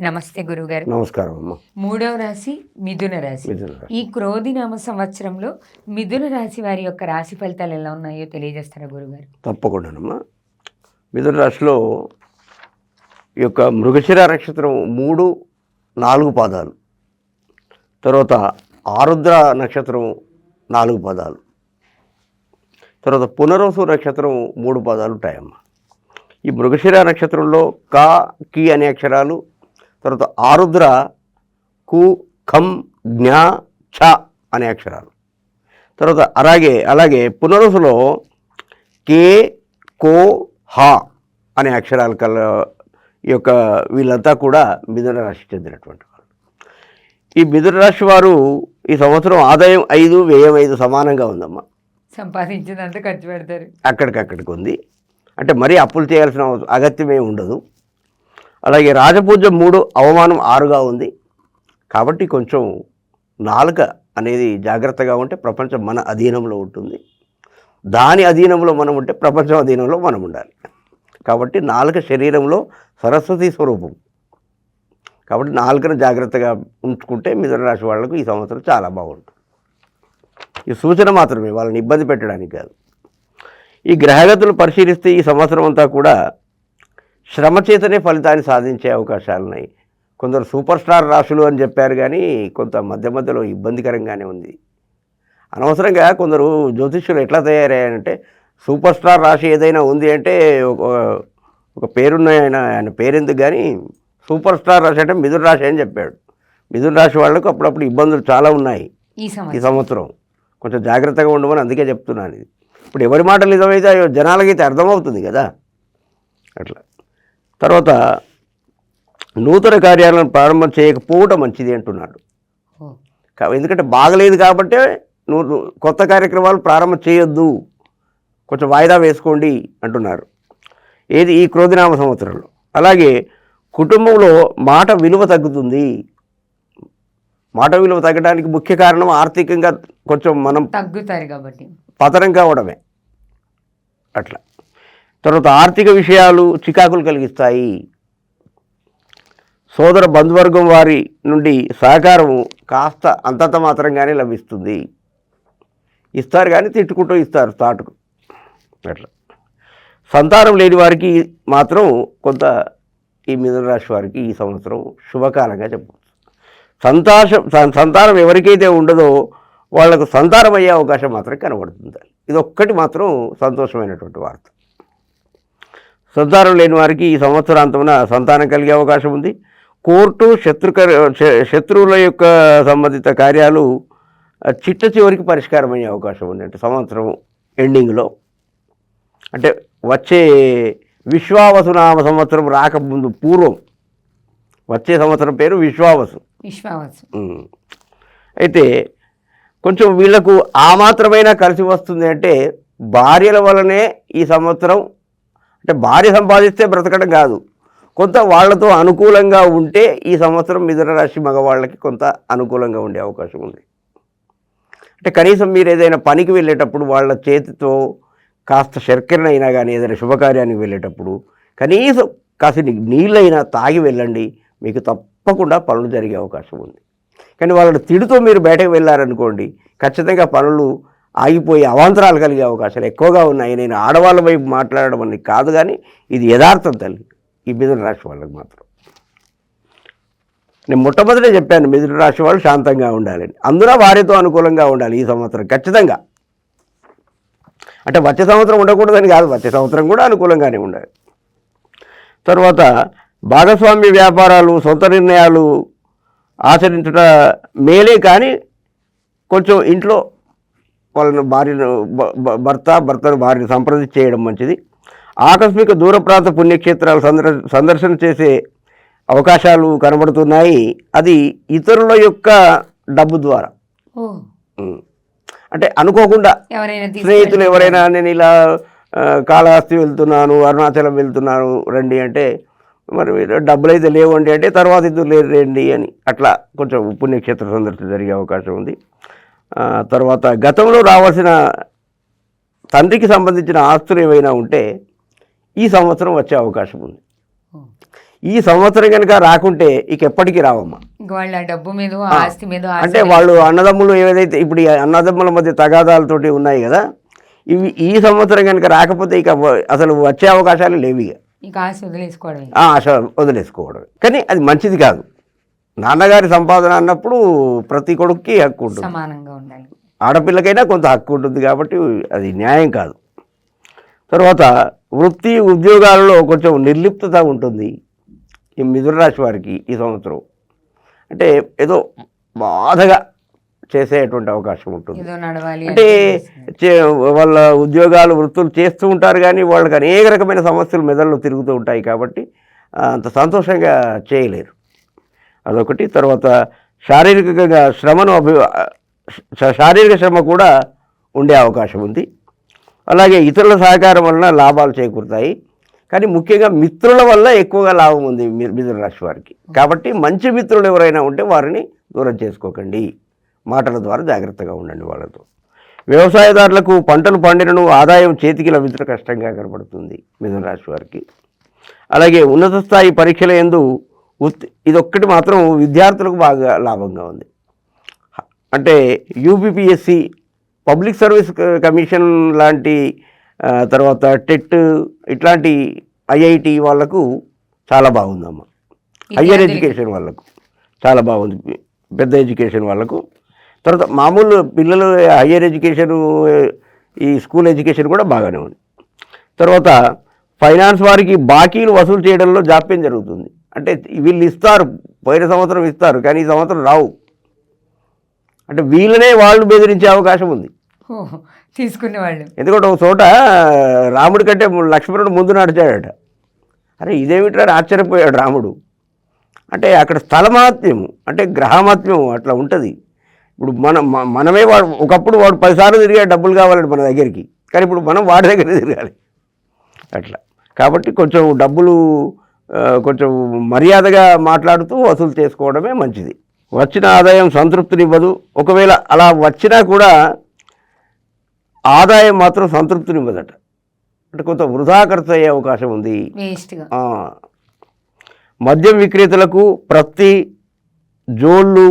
నమస్తే గురుగారు. నమస్కారం అమ్మ. మూడవ రాశి మిథున రాశి. ఈ క్రోధినామ సంవత్సరంలో మిథున రాశి వారి యొక్క రాశి ఫలితాలు ఎలా ఉన్నాయో తెలియజేస్తారా గురుగారు? తప్పకుండానమ్మా. మిథున రాశిలో ఈ యొక్క మృగశిర నక్షత్రం మూడు నాలుగు పాదాలు. తర్వాత ఆరుద్ర నక్షత్రం నాలుగు పాదాలు. తర్వాత పునరోసు నక్షత్రం మూడు పాదాలు ఉంటాయమ్మా. ఈ మృగశిర నక్షత్రంలో కా కి అనే అక్షరాలు తర్వాత ఆరుద్ర కు ఖం జ్ఞా ఛ అనే అక్షరాలు. తర్వాత అలాగే అలాగే పునరుసులో కే కో హా అనే అక్షరాలు కల యొక్క వీళ్ళంతా కూడా మిథున రాశి చెందినటువంటి వాళ్ళు. ఈ మిథున రాశి వారు ఈ సంవత్సరం ఆదాయం ఐదు వ్యయం ఐదు సమానంగా ఉందమ్మా. సంపాదించినంత ఖర్చు పెడతారు. అక్కడికక్కడికి ఉంది. అంటే మరీ అప్పులు చేయాల్సిన అగత్యమే ఉండదు. అలాగే రాజపూజ్యం మూడు అవమానం ఆరుగా ఉంది. కాబట్టి కొంచెం నాలుక అనేది జాగ్రత్తగా ఉంటే ప్రపంచం మన అధీనంలో ఉంటుంది. దాని అధీనంలో మనం ఉంటే ప్రపంచం అధీనంలో మనం ఉండాలి. కాబట్టి నాలుక శరీరంలో సరస్వతి స్వరూపం. కాబట్టి నాలుకను జాగ్రత్తగా ఉంచుకుంటే మిథున రాశి వాళ్ళకు ఈ సంవత్సరం చాలా బాగుంటుంది. ఈ సూచన మాత్రమే వాళ్ళని ఇబ్బంది పెట్టడానికి కాదు. ఈ గ్రహగతులు పరిశీలిస్తే ఈ సంవత్సరం అంతా కూడా శ్రమ చేతనే ఫలితాన్ని సాధించే అవకాశాలు ఉన్నాయి కొందరు సూపర్ స్టార్ రాశులు అని చెప్పారు కానీ కొంత మధ్య మధ్యలో ఇబ్బందికరంగానే ఉంది. అనవసరంగా కొందరు జ్యోతిష్యులు ఎట్లా తయారయ్యారంటే సూపర్ స్టార్ రాశి ఏదైనా ఉంది అంటే ఒక ఒక పేరున్న ఆయన ఆయన పేరెందుకు కానీ సూపర్ స్టార్ రాశి అంటే మిథున రాశి అని చెప్పాడు. మిథున రాశి వాళ్ళకు అప్పుడప్పుడు ఇబ్బందులు చాలా ఉన్నాయి ఈ సంవత్సరం. కొంచెం జాగ్రత్తగా ఉండమని అందుకే చెప్తున్నాను ఇది. ఇప్పుడు ఎవరి మాటలు నిజమైతే జనాలకైతే అర్థమవుతుంది కదా. అట్లా. తర్వాత నూతన కార్యాలను ప్రారంభం చేయకపోవటం మంచిది అంటున్నాడు. ఎందుకంటే బాగలేదు కాబట్టే కొత్త కార్యక్రమాలు ప్రారంభం చేయొద్దు. కొంచెం వాయిదా వేసుకోండి అంటున్నారు. ఏది? ఈ క్రోధినామ సంవత్సరంలో. అలాగే కుటుంబంలో మాట విలువ తగ్గుతుంది. మాట విలువ తగ్గడానికి ముఖ్య కారణం ఆర్థికంగా కొంచెం మనం తగ్గుతారు కాబట్టి. పతనం కావడమే అట్లా. తర్వాత ఆర్థిక విషయాలు చికాకులు కలిగిస్తాయి. సోదర బంధువర్గం వారి నుండి సహకారం కాస్త అంతంత మాత్రంగానే లభిస్తుంది. ఇస్తారు కానీ తిట్టుకుంటూ ఇస్తారు తాటుకు. అట్లా. సంతానం లేని వారికి మాత్రం కొంత ఈ మిథునరాశి వారికి ఈ సంవత్సరం శుభకాలంగా చెప్పవచ్చు. సంతాషం సంతానం ఎవరికైతే ఉండదో వాళ్ళకు సంతానం అయ్యే అవకాశం మాత్రం కనబడుతుంది. ఇది ఒక్కటి మాత్రం సంతోషమైనటువంటి వార్త. సంతానం లేని వారికి ఈ సంవత్సరాంతమున సంతానం కలిగే అవకాశం ఉంది. కోర్టు శత్రు శత్రువుల యొక్క సంబంధిత కార్యాలు చిట్ట చివరికి పరిష్కారం అయ్యే అవకాశం ఉంది. అంటే సంవత్సరం ఎండింగ్లో. అంటే వచ్చే విశ్వావసునామ సంవత్సరం రాకముందు పూర్వం. వచ్చే సంవత్సరం పేరు విశ్వావసు. విశ్వాసం ఉమ్. అయితే కొంచెం వీళ్ళకు ఆ మాత్రమైనా కలిసి వస్తుంది అంటే భార్యల వలనే ఈ సంవత్సరం అంటే భార్య సంపాదిస్తే బ్రతకడం కాదు. కొంత వాళ్ళతో అనుకూలంగా ఉంటే ఈ సంవత్సరం మిథున రాశి మగవాళ్ళకి కొంత అనుకూలంగా ఉండే అవకాశం ఉంది. అంటే కనీసం మీరు ఏదైనా పనికి వెళ్ళేటప్పుడు వాళ్ళ చేతితో కాస్త శర్కరనైనా కానీ ఏదైనా శుభకార్యానికి వెళ్ళేటప్పుడు కనీసం కాస్త నీళ్ళైనా తాగి వెళ్ళండి. మీకు తప్పకుండా పనులు జరిగే అవకాశం ఉంది. కానీ వాళ్ళని తిడుతూ మీరు బయటకు వెళ్ళారనుకోండి ఖచ్చితంగా పనులు ఆగిపోయి అవాంతరాలు కలిగే అవకాశాలు ఎక్కువగా ఉన్నాయి. నేను ఆడవాళ్ళ వైపు మాట్లాడడం అని కాదు కానీ ఇది యథార్థం తల్లి. ఈ మిథున రాశి వాళ్ళకి మాత్రం. నేను మొట్టమొదటే చెప్పాను మిథున రాశి వాళ్ళు శాంతంగా ఉండాలని. అందున వారితో అనుకూలంగా ఉండాలి ఈ సంవత్సరం ఖచ్చితంగా. అంటే వచ్చే సంవత్సరం ఉండకూడదని కాదు వచ్చే సంవత్సరం కూడా అనుకూలంగానే ఉండాలి. తర్వాత భాగస్వామ్య వ్యాపారాలు సొంత నిర్ణయాలు ఆచరించుట మేలే కానీ కొంచెం ఇంట్లో వాళ్ళను భార్యను భర్త భర్తను భార్యను సంప్రదించి చేయడం మంచిది. ఆకస్మిక దూర ప్రాంత పుణ్యక్షేత్రాలు సందర్ సందర్శన చేసే అవకాశాలు కనబడుతున్నాయి. అది ఇతరుల యొక్క డబ్బు ద్వారా. అంటే అనుకోకుండా స్నేహితులు ఎవరైనా నేను ఇలా కాళహస్తి వెళ్తున్నాను అరుణాచలం వెళ్తున్నాను రండి అంటే మరి డబ్బులు అయితే లేవండి అంటే తర్వాత ఇద్దరు లేరు రండి అని అట్లా కొంచెం పుణ్యక్షేత్ర సందర్శన జరిగే అవకాశం ఉంది. తర్వాత గతంలో రావాల్సిన తండ్రికి సంబంధించిన ఆస్తులు ఏవైనా ఉంటే ఈ సంవత్సరం వచ్చే అవకాశం ఉంది. ఈ సంవత్సరం కనుక రాకుంటే ఇక ఎప్పటికీ రావమ్మా. వాళ్ళ డబ్బు మీద ఆస్తి మీద అంటే వాళ్ళు అన్నదమ్ములు ఏదైతే ఇప్పుడు అన్నదమ్ముల మధ్య తగాదాలతోటి ఉన్నాయి కదా ఇవి ఈ సంవత్సరం కనుక రాకపోతే ఇక అసలు వచ్చే అవకాశాలు లేవు ఇక. ఆశ వదిలేసుకోవడమే. ఆ ఆశ వదిలేసుకోవడం కానీ అది మంచిది కాదు. నాన్నగారి సంపాదన అన్నప్పుడు ప్రతి కొడుక్కి హక్కు ఉంటుంది. సమానంగా ఉండాలి. ఆడపిల్లకైనా కొంత హక్కు ఉంటుంది కాబట్టి అది న్యాయం కాదు. తర్వాత వృత్తి ఉద్యోగాలలో కొంచెం నిర్లిప్తత ఉంటుంది ఈ మిథున రాశి వారికి ఈ సంవత్సరం. అంటే ఏదో బాధగా చేసేటువంటి అవకాశం ఉంటుంది. అంటే చే- వాళ్ళ ఉద్యోగాలు వృత్తులు చేస్తూ ఉంటారు కానీ వాళ్ళకి అనేక రకమైన సమస్యలు మెదళ్ళు తిరుగుతూ ఉంటాయి కాబట్టి అంత సంతోషంగా చేయలేరు. అదొకటి. తర్వాత శారీరకంగా శ్రమను అభి శారీరక శ్రమ కూడా ఉండే అవకాశం ఉంది. అలాగే ఇతరుల సహకారం వలన లాభాలు చేకూరుతాయి. కానీ ముఖ్యంగా మిత్రుల వల్ల ఎక్కువగా లాభం ఉంది మిథున రాశి వారికి. కాబట్టి మంచి మిత్రులు ఎవరైనా ఉంటే వారిని దూరం చేసుకోకండి. మాటల ద్వారా జాగ్రత్తగా ఉండండి వాళ్ళతో. వ్యవసాయదారులకు పంటలు పండినను ఆదాయం చేతికి లభించడం కష్టంగా కనబడుతుంది మిథున రాశి వారికి. అలాగే ఉన్నత స్థాయి పరీక్షల ఎందు ఇదొక్కటి మాత్రం విద్యార్థులకు బాగా లాభంగా ఉంది. అంటే యూపీపీఎస్సి పబ్లిక్ సర్వీస్ కమిషన్ లాంటి తర్వాత టెట్ ఇట్లాంటి ఐఐటి వాళ్ళకు చాలా బాగుందమ్మా. హయ్యర్ ఎడ్యుకేషన్ వాళ్ళకు చాలా బాగుంది. పెద్ద ఎడ్యుకేషన్ వాళ్ళకు. తర్వాత మామూలు పిల్లలు హయ్యర్ ఎడ్యుకేషన్ ఈ స్కూల్ ఎడ్యుకేషన్ కూడా బాగానే ఉంది. తర్వాత ఫైనాన్స్ వారికి బాకీలు వసూలు చేయడంలో జాప్యం జరుగుతుంది. అంటే వీళ్ళు ఇస్తారు పోయిన సంవత్సరం ఇస్తారు కానీ ఈ సంవత్సరం రావు. అంటే వీళ్ళనే వాళ్ళు బెదిరించే అవకాశం ఉంది. తీసుకునే వాళ్ళు. ఎందుకంటే ఒక చోట రాముడి కంటే లక్ష్మణుడు ముందు నడిచాడట. అరే ఇదేమిట్రా ఆశ్చర్యపోయాడు రాముడు. అంటే అక్కడ స్థలమాత్మ్యం అంటే గ్రహమాత్మ్యం అట్లా ఉంటుంది. ఇప్పుడు మనం మనమే వాడు ఒకప్పుడు వాడు పదిసార్లు తిరిగా డబ్బులు కావాలండి మన దగ్గరికి. కానీ ఇప్పుడు మనం వాడి దగ్గర తిరగాలి. అట్లా. కాబట్టి కొంచెం డబ్బులు కొంచెం మర్యాదగా మాట్లాడుతూ వసూలు చేసుకోవడమే మంచిది. వచ్చిన ఆదాయం సంతృప్తినివ్వదు. ఒకవేళ అలా వచ్చినా కూడా ఆదాయం మాత్రం సంతృప్తినివ్వదట. అంటే కొంత వృధా ఖర్చు అయ్యే అవకాశం ఉంది. మద్యం విక్రేతలకు ప్రతి జోళ్ళు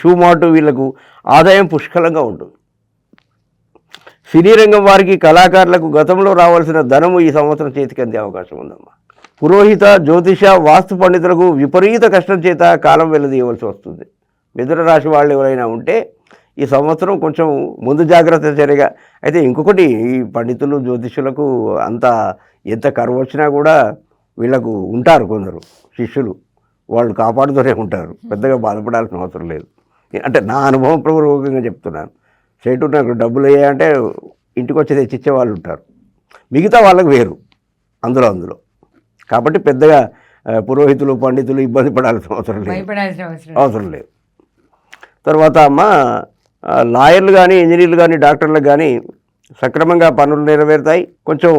షూ మార్టు వీళ్ళకు ఆదాయం పుష్కలంగా ఉంటుంది. సినీ రంగం వారికి కళాకారులకు గతంలో రావాల్సిన ధనము ఈ సంవత్సరం చేతికి అందే అవకాశం ఉందమ్మా. పురోహిత జ్యోతిష వాస్తు పండితులకు విపరీత కష్టం చేత కాలం వెళ్ళదీయవలసి వస్తుంది. మిథున రాశి వాళ్ళు ఎవరైనా ఉంటే ఈ సంవత్సరం కొంచెం ముందు జాగ్రత్త చర్యగా. అయితే ఇంకొకటి ఈ పండితులు జ్యోతిషులకు అంత ఎంత కరువు వచ్చినా కూడా వీళ్ళకు ఉంటారు కొందరు శిష్యులు. వాళ్ళు కాపాడుతూనే ఉంటారు. పెద్దగా బాధపడాల్సిన అవసరం లేదు. అంటే నా అనుభవం పూర్వకంగా చెప్తున్నాను. సేటు నాకు డబ్బులు అయ్యాయంటే ఇంటికి వచ్చి తెచ్చిచ్చే వాళ్ళు ఉంటారు. మిగతా వాళ్ళకు వేరు. అందులో అందులో. కాబట్టి పెద్దగా పురోహితులు పండితులు ఇబ్బంది పడాల్సిన అవసరం లేదు. అవసరం లేదు. తర్వాత అమ్మ లాయర్లు కానీ ఇంజనీర్లు కానీ డాక్టర్లకు కానీ సక్రమంగా పనులు నెరవేరుతాయి. కొంచెం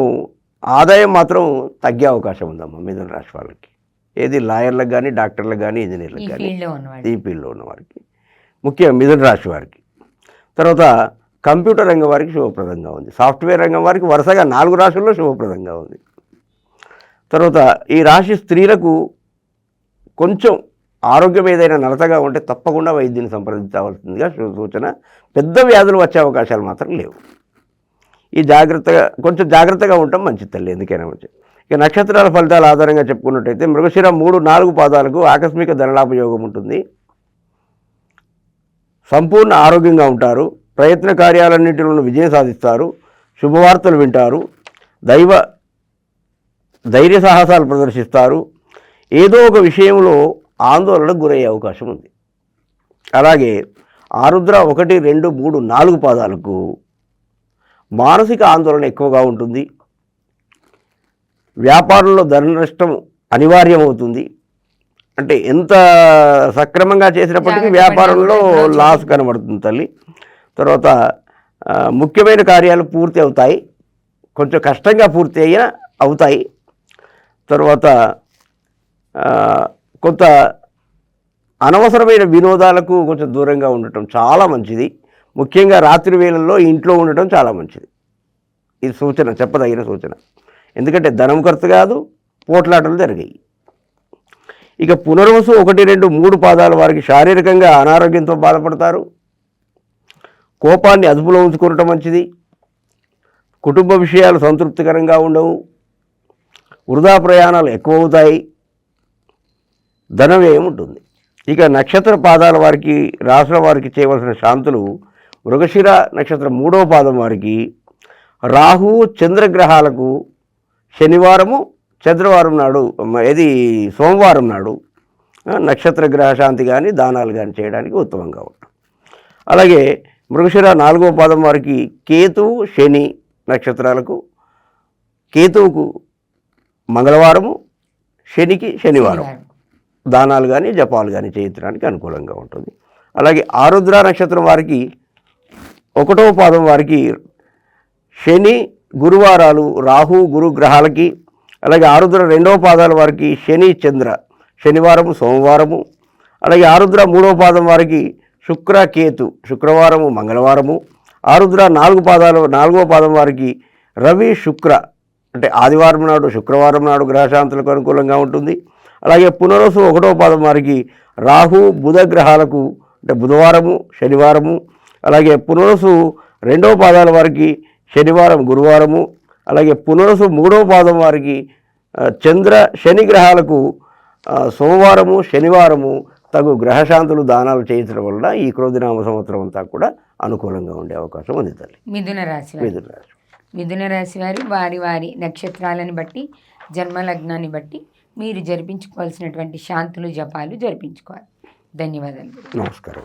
ఆదాయం మాత్రం తగ్గే అవకాశం ఉందమ్మా మిథున రాశి వాళ్ళకి. ఏది లాయర్లకు కానీ డాక్టర్లకు కానీ ఇంజనీర్లకు కానీ ఈ ఫీల్డ్లో ఉన్న వారికి. ముఖ్యంగా మిథున రాశి వారికి. తర్వాత కంప్యూటర్ రంగం వారికి శుభప్రదంగా ఉంది. సాఫ్ట్వేర్ రంగం వారికి వరుసగా నాలుగు రాశుల్లో శుభప్రదంగా ఉంది. తర్వాత ఈ రాశి స్త్రీలకు కొంచెం ఆరోగ్యం ఏదైనా నలతగా ఉంటే తప్పకుండా వైద్యుని సంప్రదించవలసిందిగా సూచన. పెద్ద వ్యాధులు వచ్చే అవకాశాలు మాత్రం లేవు. ఈ జాగ్రత్తగా కొంచెం జాగ్రత్తగా ఉండటం మంచిది తల్లి ఎందుకైనా మంచిది. ఇక నక్షత్రాల ఫలితాల ఆధారంగా చెప్పుకున్నట్టయితే మృగశిర మూడు నాలుగు పాదాలకు ఆకస్మిక ధనలాభయోగం ఉంటుంది. సంపూర్ణ ఆరోగ్యంగా ఉంటారు. ప్రయత్న కార్యాలన్నింటిలోనూ విజయం సాధిస్తారు. శుభవార్తలు వింటారు. దైవ ధైర్య సాహసాలు ప్రదర్శిస్తారు. ఏదో ఒక విషయంలో ఆందోళనకు గురయ్యే అవకాశం ఉంది. అలాగే ఆరుద్ర ఒకటి రెండు మూడు నాలుగు పాదాలకు మానసిక ఆందోళన ఎక్కువగా ఉంటుంది. వ్యాపారంలో ధన నష్టం అనివార్యమవుతుంది. అంటే ఎంత సక్రమంగా చేసినప్పటికీ వ్యాపారంలో లాస్ కనబడుతుంది తల్లి. తర్వాత ముఖ్యమైన కార్యాలు పూర్తి అవుతాయి. కొంచెం కష్టంగా పూర్తి అయినా అవుతాయి. తర్వాత కొంత అనవసరమైన వినోదాలకు కొంచెం దూరంగా ఉండటం చాలా మంచిది. ముఖ్యంగా రాత్రి వేళల్లో ఇంట్లో ఉండటం చాలా మంచిది. ఇది సూచన చెప్పదగిన సూచన. ఎందుకంటే ధనం ఖర్చు కాదు పోట్లాటలు జరిగాయి. ఇక పునర్వసు ఒకటి రెండు మూడు పాదాల వారికి శారీరకంగా అనారోగ్యంతో బాధపడతారు. కోపాన్ని అదుపులో ఉంచుకోవటం మంచిది. కుటుంబ విషయాలు సంతృప్తికరంగా ఉండవు. వృధా ప్రయాణాలు ఎక్కువ అవుతాయి ధన వ్యయం ఉంటుంది ఇక నక్షత్ర పాదాల వారికి రాసుల వారికి చేయవలసిన శాంతులు మృగశిర నక్షత్రం మూడవ పాదం వారికి రాహు చంద్రగ్రహాలకు శనివారము చంద్రవారం నాడు ఇది సోమవారం నాడు నక్షత్ర గ్రహ శాంతి కానీ దానాలు కానీ చేయడానికి ఉత్తమంగా ఉంటుంది అలాగే మృగశిర నాలుగవ పాదం వారికి కేతువు శని నక్షత్రాలకు కేతువుకు మంగళవారము శనికి శనివారం. దానాలు కానీ జపాలు కానీ చేయించడానికి అనుకూలంగా ఉంటుంది. అలాగే ఆరుద్ర నక్షత్రం వారికి ఒకటవ పాదం వారికి శని గురువారాలు రాహు గురు గ్రహాలకి అలాగే ఆరుద్ర రెండవ పాదాల వారికి శని చంద్ర శనివారము సోమవారము. అలాగే ఆరుద్ర మూడవ పాదం వారికి శుక్ర కేతు శుక్రవారము మంగళవారము. ఆరుద్ర నాలుగు పాదాలు నాలుగవ పాదం వారికి రవి శుక్ర అంటే ఆదివారం నాడు శుక్రవారం నాడు గ్రహశాంతులకు అనుకూలంగా ఉంటుంది. అలాగే పునరుసు ఒకటవ పాదం వారికి రాహు బుధ గ్రహాలకు అంటే బుధవారము శనివారము అలాగే పునరుసు రెండవ పాదాల వారికి శనివారం గురువారము అలాగే పునరుసు మూడవ పాదం వారికి చంద్ర శని గ్రహాలకు సోమవారము శనివారము తగు గ్రహశాంతులు దానాలు చేయించడం వలన ఈ క్రోధినామ సంవత్సరం అంతా కూడా అనుకూలంగా ఉండే అవకాశం ఉంది తల్లి. మిథున రాశి మిథున రాశి మిథున రాశి వారు వారి వారి నక్షత్రాలను బట్టి జన్మ లగ్నాన్ని బట్టి మీరు జరిపించుకోవాల్సినటువంటి శాంతులు జపాలు జరిపించుకోవాలి. ధన్యవాదాలు. నమస్కారం.